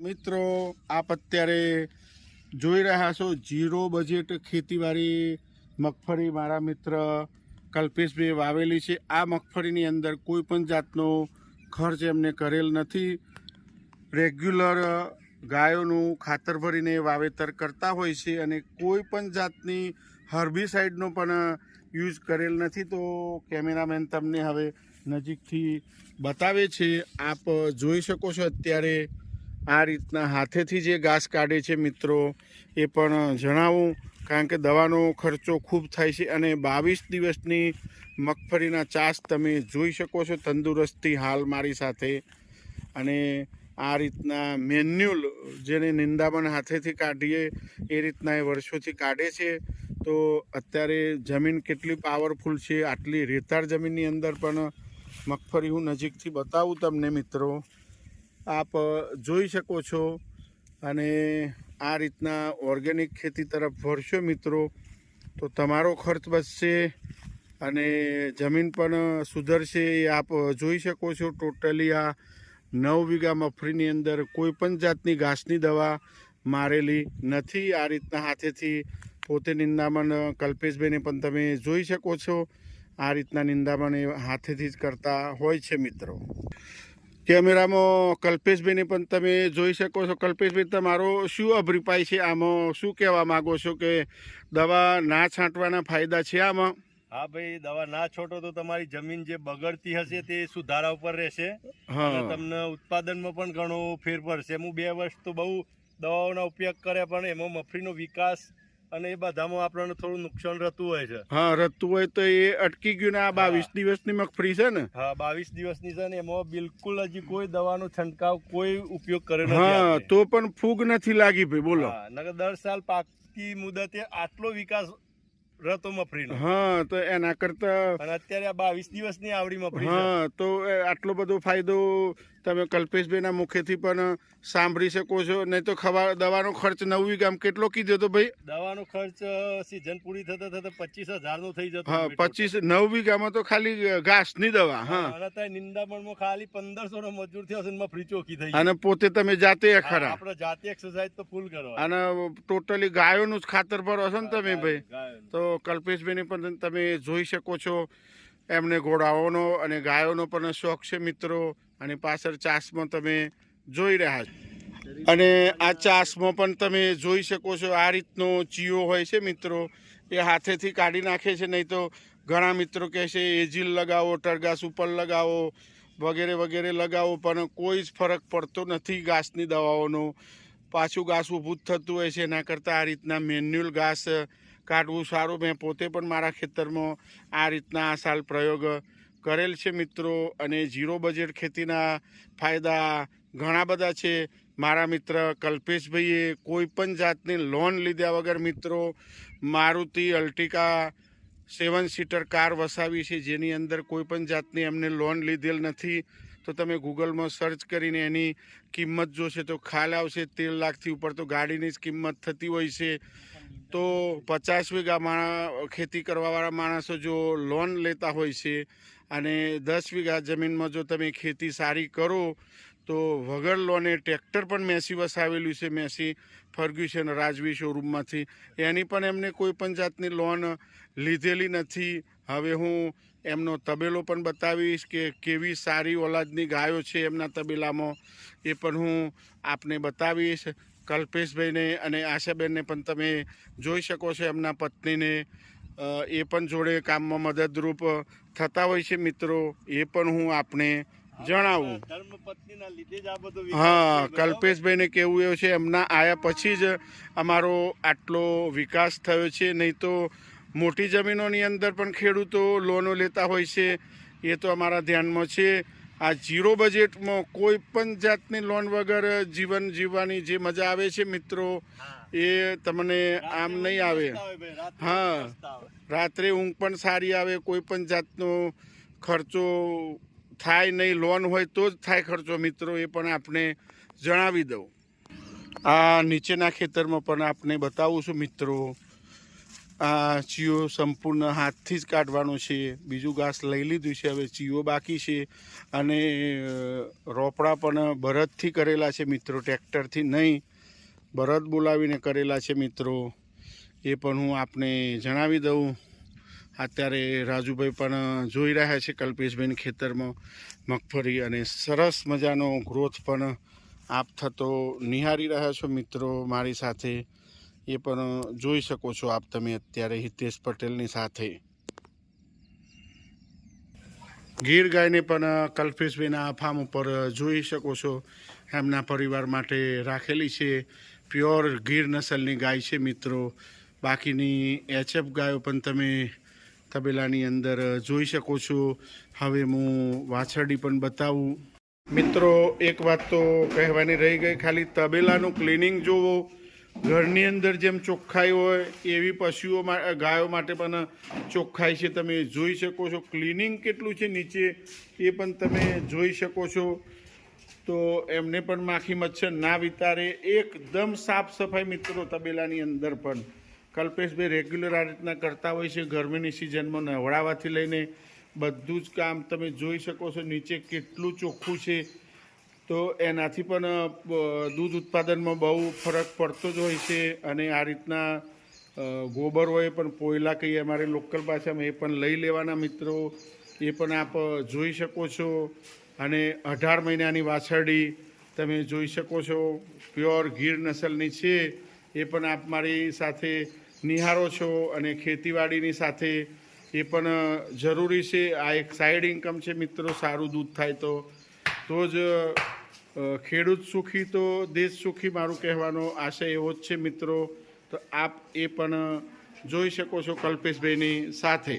મિત્રો, આપ અત્યારે જોઈ રહ્યા છો જીરો બજેટ ખેતીવાડી મગફળી. મારા મિત્ર કલ્પેશભાઈ વાવેલી છે. આ મગફળીની અંદર કોઈ પણ જાતનો ખર્ચ એમને કરેલ નથી. રેગ્યુલર ગાયોનું ખાતર ભરીને વાવેતર કરતા હોય છે અને કોઈ પણ જાતની હર્બીસાઇડનો પણ યુઝ કરેલ નથી. તો કેમેરામેન તમને હવે નજીકથી બતાવે છે. આપ જોઈ શકો છો અત્યારે આ રીતના હાથેથી જે ઘાસ કાઢે છે મિત્રો, એ પણ જણાવું, કારણ કે દવાનો ખર્ચો ખૂબ થાય છે અને બાવીસ દિવસની મગફળીના ચાસ તમે જોઈ શકો છો તંદુરસ્તી હાલ મારી સાથે. અને આ રીતના મેન્યુઅલ જેને નિંદામણ હાથેથી કાઢીએ, એ રીતના એ વર્ષોથી કાઢે છે. તો અત્યારે જમીન કેટલી પાવરફુલ છે, આટલી રેતાળ જમીનની અંદર પણ મગફળી હું નજીકથી બતાવું તમને મિત્રો. આપ જોઈ શકો છો અને આ રીતના ઓર્ગેનિક ખેતી તરફ વળશો મિત્રો, તો તમારો ખર્ચ બચશે અને જમીન પણ સુધરશે એ આપ જોઈ શકો છો. ટોટલી આ નવ વીઘા મફરીની અંદર કોઈ પણ જાતની ઘાસની દવા મારેલી નથી. આ રીતના હાથેથી પોતે નિંદામણ કલ્પેશભાઈને પણ તમે જોઈ શકો છો. આ રીતના નિંદામણ એ હાથેથી જ કરતા હોય છે મિત્રો. કેમેરામાં કલ્પેશભાઈને પણ તમે જોઈ શકો છો. કલ્પેશભાઈ તમારો શું અભિપ્રાય છે? આમાં શું કહેવા માગો છો કે દવા ના છાંટવાના ફાયદા છે આમાં? હા ભાઈ દવા ના છોટો તો તમારી જમીન જે બગડતી હશે તે સુધારા ઉપર રહેશે. હા. તમને ઉત્પાદનમાં પણ ઘણો ફેર પડશે. હું બે વર્ષ તો બહુ દવાઓનો ઉપયોગ કર્યા પણ એમાં મફરીનો વિકાસ અને એ બધામાં આપણને થોડું નુકસાન રહેતું હોય છે. હા રહેતું હોય તો એ અટકી ગયું ને આ બાવીસ દિવસની મગફળી છે ને? હા બાવીસ દિવસની છે ને એમાં બિલકુલ હજી કોઈ દવાનો છંટકાવ કોઈ ઉપયોગ કરે નથી હા તો પણ ફૂગ નથી લાગી ભાઈ બોલો. નકર દર સાલ પાકતી મુદતે આટલો વિકાસ રહેતો મફરીનો હા તો એના કરતા અને અત્યારે આ બાવીસ દિવસની આવડી મફરી હા તો આટલો બધો ફાયદો તમે કલ્પેશભાઈના મુખેથી પણ સાંભળી શકો છો. નહીં તો ખવા દવાનો ખર્ચ નવ ગામ કેટલો કીધો તો ભાઈ? દવાનો ખર્ચ સીઝન પૂરી થતા થતા પચીસ હજારનો થઈ જતો હા પચીસ નવ વીઘામાં તો ખાલી ઘાસની દવા હા અત્યારે નિંદામણમાં ખાલી પંદરસો નો મજૂર થયો છે ને મફરી ચોખ્ખી થઈ અને પોતે તમે જાતે ખરા. આપણે જાતે એક્સરસાઇઝ તો ફૂલ કરો અને ટોટલી ગાયોનું જ ખાતર ભરો છો ને તમે ભાઈ. તો કલ્પેશભાઈને પણ તમે જોઈ શકો છો. એમને ઘોડાઓનો અને ગાયોનો પણ શોખ છે મિત્રો. અને પાછળ ચાસમાં તમે જોઈ રહ્યા છો. અને આ ચાસમાં પણ તમે જોઈ શકો છો આ રીતનો ચીયો હોય છે મિત્રો. એ હાથેથી કાઢી નાખે છે, નહીં તો ઘણા મિત્રો કહે છે એજીલ લગાવો, ટરગાસ ઉપર લગાવો, વગેરે વગેરે લગાવો. પણ કોઈ જ ફરક પડતો નથી ઘાસની દવાઓનો. પાછું ઘાસ ઊભું થતું હોય છે, એના કરતાં આ રીતના મેન્યુઅલ ઘાસ કાઢવું સારું. મેં પોતે પણ મારા ખેતરમાં આ રીતના આ સાલ પ્રયોગ કરેલ છે મિત્રો. અને ઝીરો બજેટ ખેતીના ફાયદા ઘણા બધા છે. મારા મિત્ર કલ્પેશભાઈએ કોઈ પણ જાતની લોન લીધા વગર મિત્રો Maruti Ertiga seven seater car વસાવી છે. જેની અંદર કોઈ પણ જાતની એમને લોન લીધેલ નથી. તો તમે ગૂગલમાં સર્ચ કરીને એની કિંમત જોશે તો ખ્યાલ આવશે. તેર લાખથી ઉપર તો ગાડીની જ કિંમત થતી હોય છે. તો પચાસ વીઘા માણા, ખેતી કરવાવાળા માણસો જો લોન લેતા હોય છે અને દસ વીઘા જમીનમાં જો તમે ખેતી સારી કરો, તો વગર લોને ટ્રેક્ટર પણ મેસી વસાવેલું છે, મેસી ફર્ગ્યુસન રાજવી શોરૂમમાંથી. એની પણ એમને કોઈ પણ જાતની લોન લીધેલી નથી. હવે હું એમનો તબેલો પણ બતાવીશ કે કેવી સારી ઓલાદની ગાયો છે એમના તબેલામાં. એ પણ હું આપને બતાવીશ. કલ્પેશભાઈને અને આશાબેનને પણ તમે જોઈ શકો છો એમના પત્નીને. એ પણ જોડે કામમાં મદદરૂપ થતા હોય છે મિત્રો. એ પણ હું આપને જણાવું. હા કલ્પેશભાઈને કેવું એવું છે એમના આયા પછી જ અમારો આટલો વિકાસ થયો છે. નહીં તો મોટી જમીનોની અંદર પણ ખેડૂતો લોનો લેતા હોય છે. એ તો અમારા ધ્યાનમાં છે. આ જીરો બજેટમાં કોઈ પણ જાતની લોન વગર જીવન જીવવાની જે મજા આવે છે મિત્રો એ તમને આમ નહીં આવે. હા. રાત્રે ઊંઘ પણ સારી આવે કોઈ પણ જાતનો ખર્ચો થાય નહીં લોન હોય તો જ થાય ખર્ચો મિત્રો એ પણ આપણે જણાવી દઉં. આ નીચેના ખેતરમાં પણ આપને બતાવું છું મિત્રો. આ ચીઓ સંપૂર્ણ હાથથી જ કાઢવાનો છે. બીજું ઘાસ લઈ લીધું છે. હવે ચીઓ બાકી છે. અને રોપડા પણ બળદથી કરેલા છે મિત્રો. ટ્રેક્ટરથી નહીં બળદ બોલાવીને કરેલા છે મિત્રો. એ પણ હું આપને જણાવી દઉં. અત્યારે રાજુભાઈ પણ જોઈ રહ્યા છે કલ્પેશભાઈની ખેતરમાં મગફળી અને સરસ મજાનો ગ્રોથ પણ આપ થતો નિહાળી રહ્યા છો મિત્રો મારી સાથે. એ પણ જોઈ શકો છો આપ તમે અત્યારે હિતેશ પટેલની સાથે. ગીર ગાયને પણ કલ્પેશભાઈના ફાર્મ ઉપર જોઈ શકો છો. એમના પરિવાર માટે રાખેલી છે. પ્યોર ગીર નસલની ગાય છે મિત્રો. બાકીની એચએફ ગાયો પણ તમે તબેલાની અંદર જોઈ શકો છો. હવે હું વાછરડી પણ બતાવું. મિત્રો, એક વાત તો કહેવાની રહી ગઈ. ખાલી તબેલાનું ક્લિનિંગ જોવો. ઘરની અંદર જેમ ચોખ્ખાઈ હોય, એવી પશુઓ ગાયો માટે પણ ચોખ્ખાઈ છે. તમે જોઈ શકો છો ક્લિનિંગ કેટલું છે નીચે, એ પણ તમે જોઈ શકો છો. તો એમને પણ માખી મચ્છર ના વિતારે. એકદમ સાફ સફાઈ મિત્રો તબેલાની અંદર પણ. કલ્પેશભાઈ રેગ્યુલર આ રીતના કરતા હોય છે, ગરમીની સિઝનમાં નવડાવવાથી લઈને બધું જ કામ તમે જોઈ શકો છો નીચે કેટલું ચોખ્ખું છે. તો એનાથી પણ દૂધ ઉત્પાદનમાં બહુ ફરક પડતો જ હોય છે અને આ રીતના ગોબર હોય પણ પોયલા કહીએ અમારે લોકલ ભાષામાં એ પણ લઈ લેવાના મિત્રો, એ પણ આપ જોઈ શકો છો. અને અઢાર મહિનાની વાછરડી તમે જોઈ શકો છો. પ્યોર ગીર નસલની છે. એ પણ આપ મારી સાથે નિહારો છો અને ખેતીવાડીની સાથે એ પણ જરૂરી છે. આ એક સાઈડ ઇન્કમ છે મિત્રો, સારું દૂધ થાય તો. તો જ ખેડૂત સુખી તો દેશ સુખી મારું કહેવાનો આશય એવો જ છે મિત્રો. તો આપ એ પણ જોઈ શકો છો કલ્પેશભાઈની સાથે.